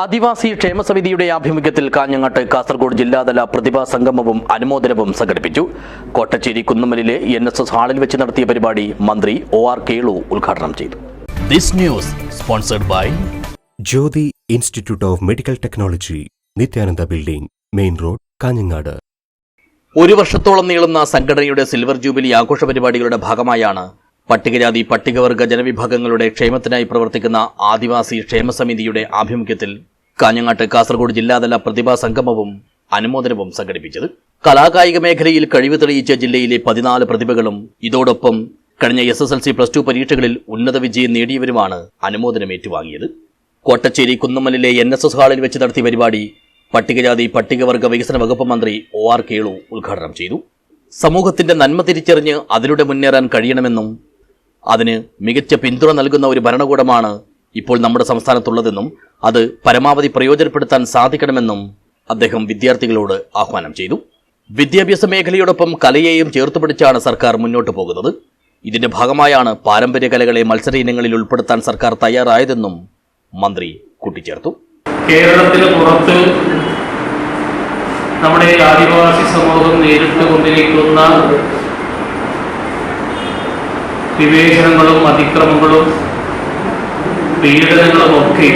ആദിവാസി ക്ഷേമസമിതിയുടെ ആഭിമുഖ്യത്തിൽ കാഞ്ഞങ്ങാട്ട് കാസർഗോഡ് ജില്ലാതല പ്രതിഭാ സംഗമവും അനുമോദനവും സംഘടിപ്പിച്ചു. കോട്ടച്ചേരി കുന്നുമലിലെ എൻ എസ് എസ് ഹാളിൽ വെച്ച് നടത്തിയ പരിപാടി മന്ത്രി ഒ ആർ കേളു ഉദ്ഘാടനം ചെയ്തു. This news sponsored by Jyothi institute of medical technology Nithyananda building main road Kanhangad. ഒരു വർഷത്തോളം നീളുന്ന സംഘടനയുടെ സിൽവർ ജൂബിലി ആഘോഷ പരിപാടികളുടെ ഭാഗമായാണ് പട്ടികജാതി പട്ടികവർഗ ജനവിഭാഗങ്ങളുടെ ക്ഷേമത്തിനായി പ്രവർത്തിക്കുന്ന ആദിവാസി ക്ഷേമസമിതിയുടെ ആഭിമുഖ്യത്തിൽ കാഞ്ഞങ്ങാട്ട് കാസർഗോഡ് ജില്ലാതല പ്രതിഭാ സംഗമവും അനുമോദനവും സംഘടിപ്പിച്ചത്. കലാകായിക മേഖലയിൽ കഴിവ് തെളിയിച്ച ജില്ലയിലെ പതിനാല് പ്രതിഭകളും ഇതോടൊപ്പം കഴിഞ്ഞ S S L C plus two പരീക്ഷകളിൽ ഉന്നത വിജയം നേടിയവരുമാണ് അനുമോദനം ഏറ്റുവാങ്ങിയത് കോട്ടച്ചേരി കുന്നമ്മലിലെ എൻ എസ് എസ് ഹാളിൽ വെച്ച് നടത്തിയ പരിപാടി പട്ടികജാതി പട്ടികവർഗ വികസന വകുപ്പ് മന്ത്രി ഒ ആർ കേളു ഉദ്ഘാടനം ചെയ്തു. സമൂഹത്തിന്റെ നന്മ തിരിച്ചറിഞ്ഞ് അതിലൂടെ മുന്നേറാൻ കഴിയണമെന്നും അതിന് മികച്ച പിന്തുണ നൽകുന്ന ഒരു ഭരണകൂടമാണ് ഇപ്പോൾ നമ്മുടെ സംസ്ഥാനത്തുള്ളതെന്നും അത് പരമാവധി പ്രയോജനപ്പെടുത്താൻ സാധിക്കണമെന്നും അദ്ദേഹം വിദ്യാർത്ഥികളോട് ആഹ്വാനം ചെയ്തു. വിദ്യാഭ്യാസ മേഖലയോടൊപ്പം കലയെയും ചേർത്ത് പിടിച്ചാണ് സർക്കാർ മുന്നോട്ട് പോകുന്നത്. ഇതിന്റെ ഭാഗമായാണ് പാരമ്പര്യ കലകളെ മത്സര ഇനങ്ങളിൽ ഉൾപ്പെടുത്താൻ സർക്കാർ തയ്യാറായതെന്നും മന്ത്രി കൂട്ടിച്ചേർത്തു. കേരളത്തിന് പുറത്ത് നമ്മുടെ ആദിവാസി സമൂഹം നേരിട്ട് കൊണ്ടിരിക്കുന്ന വിവേചനങ്ങളും അതിക്രമങ്ങളും പീഡനങ്ങളും ഒക്കെ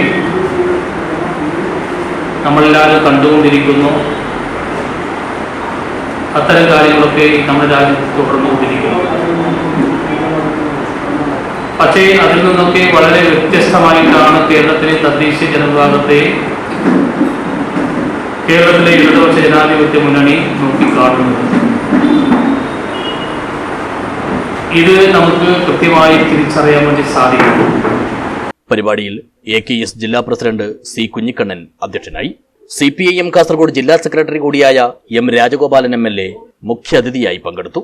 നമ്മളെല്ലാവരും കണ്ടുകൊണ്ടിരിക്കുന്നു. അത്തരം കാര്യങ്ങളൊക്കെ നമ്മുടെ രാജ്യത്ത് തുടർന്നുകൊണ്ടിരിക്കുന്നു. പക്ഷേ അതിൽ നിന്നൊക്കെ വളരെ വ്യത്യസ്തമായിട്ടാണ് കേരളത്തിലെ തദ്ദേശീയ ജനവിഭാഗത്തെ കേരളത്തിലെ ഇടതുപക്ഷ ജനാധിപത്യ മുന്നണി നോക്കിക്കാണുന്നത്. ഇത് നമുക്ക് കൃത്യമായി തിരിച്ചറിയാൻ വേണ്ടി സാധിക്കും പരിപാടിയിൽ എ കെ എസ് ജില്ലാ പ്രസിഡന്റ് സി കുഞ്ഞിക്കണ്ണൻ അധ്യക്ഷനായി C P I M Kasaragod ജില്ലാ സെക്രട്ടറി കൂടിയായ M Rajagopalan M L A മുഖ്യാതിഥിയായി പങ്കെടുത്തു.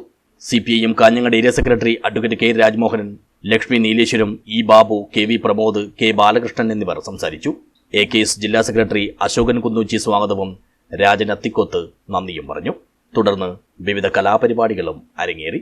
C P I M Kanhangad area secretary advocate K Rajmohanan Lakshmi Nileshwaram E Babu K V Pramod K Balakrishnan എന്നിവർ സംസാരിച്ചു. A K S ജില്ലാ secretary Ashokan Kunnuchi സ്വാഗതവും രാജൻ അത്തിക്കൊത്ത് നന്ദിയും പറഞ്ഞു. തുടർന്ന് വിവിധ കലാപരിപാടികളും അരങ്ങേറി.